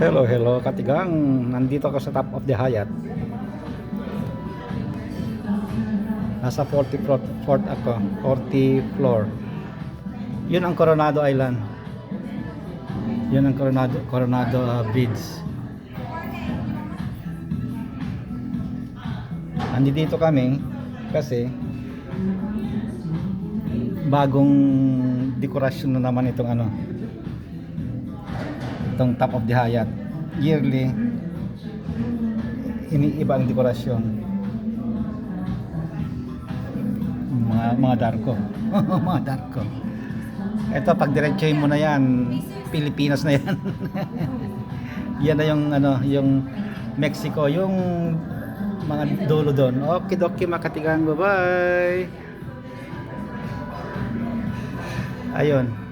Hello, hello Katigang. Nandito ako sa top of the Hyatt. Nasa 40 floor, floor ako. 40 floor. Yun ang Coronado Island. Yun ang Coronado, Coronado uh, Bridge. Nandito kami kasi bagong dekorasyon na naman itong ano itong top of the Hyatt yearly iniiba ang dekorasyon. Mga mga darko. Mga darko. Ito pag diretsuhin mo na yan Pilipinas na yan. Yan na yung ano yung Mexico yung mga dulo doon. Okay dokie makatigang bye bye ayun